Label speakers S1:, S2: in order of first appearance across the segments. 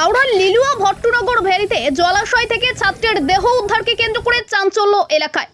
S1: হাওড়ার লিলুয়া ভট্টনগর ভ্যালিতে জলাশয় থেকে ছাত্রের দেহ উদ্ধারকে কেন্দ্র করে চাঞ্চল্য এলাকায়।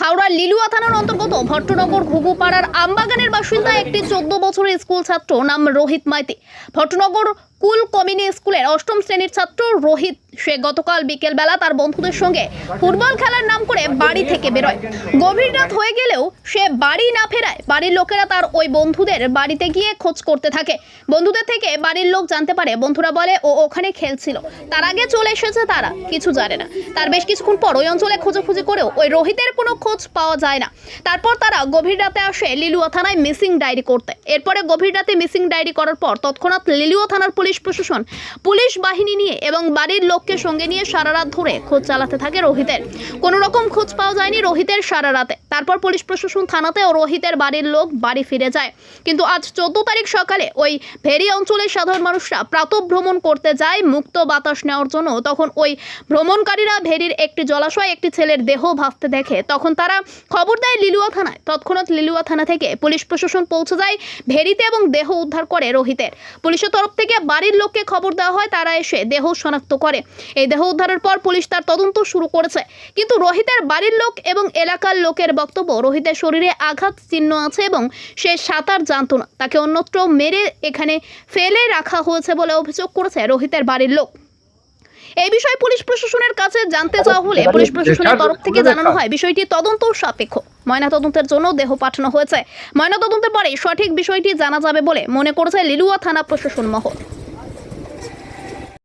S1: হাওড়ার লিলুয়া থানার অন্তর্গত ভট্টনগর ঘুঘুপাড়ার আমবাগানের বাসিন্দা একটি চোদ্দ বছরের স্কুল ছাত্র নাম রোহিত মাইতি। ভট্টনগর কুল কমিউনি স্কুলের অষ্টম শ্রেণির ছাত্র রোহিত। সে গতকাল বিকেলবেলা তার বন্ধুদের সঙ্গে ফুটবল খেলার নাম করে বাড়ি থেকে বেরোয়। গভীর রাত হয়ে গেলেও সে বাড়ি না ফেরায় বাড়ির লোকেরা তার ওই বন্ধুদের বাড়িতে গিয়ে খোঁজ করতে থাকে। বন্ধুদের থেকে বাড়ির লোক জানতে পারে, বন্ধুরা বলে, ও ওখানে খেলছিল। তার আগে চলে এসেছে তারা, কিছু জানে না। তার বেশ কিছুক্ষণ পর ওই অঞ্চলে খোঁজাখুঁজি করেও ওই রোহিতের কোনো খোঁজ পাওয়া যায় না। তারপর তারা গভীর রাতে আসে লিলুয়া থানায় মিসিং ডায়েরি করতে। এরপরে গভীর রাতে মিসিং ডায়েরি করার পর তৎক্ষণাৎ লিলুয়া থানার পুলিশ প্রশাসন, পুলিশ বাহিনী নিয়ে এবং বাড়ির লোককে সঙ্গে নিয়ে সারা রাত ধরে খোঁজ চালাতে থাকে রোহিতের। কোনো রকম খোঁজ পাওয়া যায়নি রোহিতের সারা রাতে। তারপর পুলিশ প্রশাসন থানাতে ও রোহিতের বাড়ির লোক বাড়ি ফিরে যায়। কিন্তু আজ চোদ্দ তারিখ সকালে ওই ভেরি অঞ্চলের সাধারণ মানুষরা প্রাতঃ ভ্রমণ করতে যায়, মুক্ত বাতাস নেওয়ার জন্য। তখন ওই ভ্রমণকারীরা ভেরির একটি জলাশয়ে একটি ছেলের দেহ ভাসতে দেখে। তখন তারা খবর দেয় লিলুয়া থানায়। তৎক্ষণাৎ লিলুয়া থানা থেকে পুলিশ প্রশাসন পৌঁছে যায়, ভেরিতে এবং দেহ উদ্ধার করে রোহিতের। পুলিশের তরফ থেকে বাড়ির লোককে খবর দেওয়া হয় তারা এসে দেহ শনাক্ত করে। এই দেহ উদ্ধারের পর পুলিশ তার তদন্ত শুরু করেছে। কিন্তু রোহিতের বাড়ির লোক এবং এলাকার লোকের বক্তব্য রোহিতের শরীরে আঘাত চিহ্ন আছে এবং সে সাঁতার জানতো না। তাকে অন্যত্র মেরে এখানে ফেলে রাখা হয়েছে বলে অভিযোগ করেছে রোহিতের বাড়ির লোক। এই বিষয়ে পুলিশ প্রশাসনের কাছে জানতে চাওয়া হলে পুলিশ প্রশাসনের তরফ থেকে জানানো হয়। বিষয়টি তদন্ত সাপেক্ষ। ময়না তদন্তের জন্য দেহ পাঠানো হয়েছে। ময়না তদন্তের পরে সঠিক বিষয়টি জানা যাবে বলে মনে করেছে লিলুয়া থানা প্রশাসন মহল।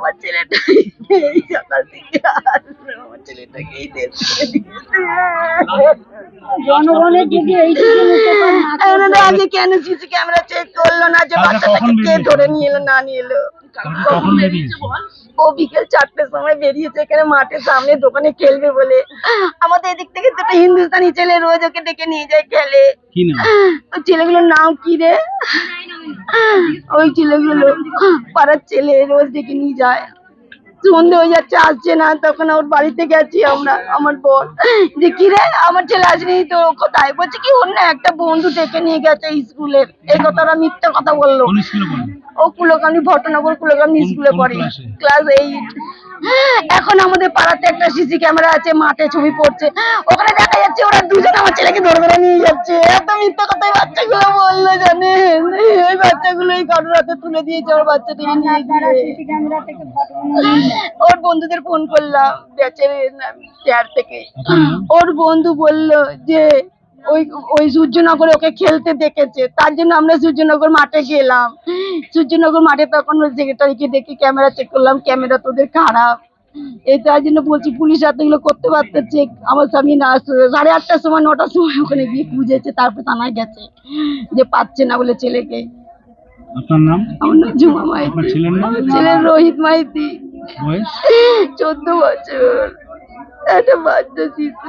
S2: আমার ছেলেটা এই সকাল থেকে আমার ছেলেটাকে এই।
S3: জনগণের যদি
S2: আগে কেন সিসি ক্যামেরা চেক করল না যে বাচ্চাটাকে কে ধরে নিয়ে এলো না নিয়ে এলো ও বিকেল চারটের সময় বেরিয়েছে এখানে মাঠের সামনে দোকানে খেলবে বলে আমাদের এদিক থেকে দুটো হিন্দুস্তানি ছেলে রোজ ওকে ডেকে নিয়ে যায় খেলে ছেলেগুলোর নাম কি রে ওই ছেলেগুলো পাড়ার ছেলে রোজ ডেকে নিয়ে যায়। সন্ধে হয়ে যাচ্ছে আসছে না তখন ওর বাড়িতে গেছি আমরা আমার বর। যে কি রে আমার ছেলে আসেনি তো কোথায়? বলছে কি ওর না একটা বন্ধু ডেকে নিয়ে গেছে স্কুলের এই কথাটা মিথ্যা কথা বলল।
S4: স্কুলে
S2: ও কুলকানি ভট্টনগর কুলকানি স্কুলে পড়ে।
S4: ক্লাস
S2: এইট এখন আমাদের পাড়াতে একটা সিসি ক্যামেরা আছে মাঠে ছবি পড়ছে। ওখানে দেখা যাচ্ছে ওরা দুজন আমার ছেলেকে ধরে ধরে নিয়ে যাচ্ছে। এত মিথ্যা কথাই বাচ্চাগুলো বলল ওই বাচ্চাগুলো এই কারোর তুলে দিয়েছে বাচ্চাটিকে নিয়ে গিয়ে। ওর বন্ধুদের ফোন করলাম ব্যাচের চেয়ার থেকে। ওর বন্ধু বলল যে ওই ওই সূর্যনগরে ওকে খেলতে দেখেছে তার জন্য আমরা সূর্যনগর মাঠে গেলাম। সূর্যনগর মাঠে তখন ওই সেক্রেটারিকে দেখে ক্যামেরা চেক করলাম ক্যামেরা তোদের খারাপ। এই তার জন্য বলছি পুলিশ হাতে এগুলো করতে পারতেছে আমার স্বামী না সাড়ে আটটার সময় নটার সময় ওখানে গিয়ে খুঁজেছে তারপর থানায় গেছে যে পাচ্ছে না বলে ছেলেকে।
S4: আপনার নাম?
S2: আমার নাম জুমা মাইতি।
S4: আপনার ছেলের নাম?
S2: ছেলের রোহিত মাইতি।
S4: বয়স?
S2: চোদ্দ বছর। একটা বাচ্চা শিশু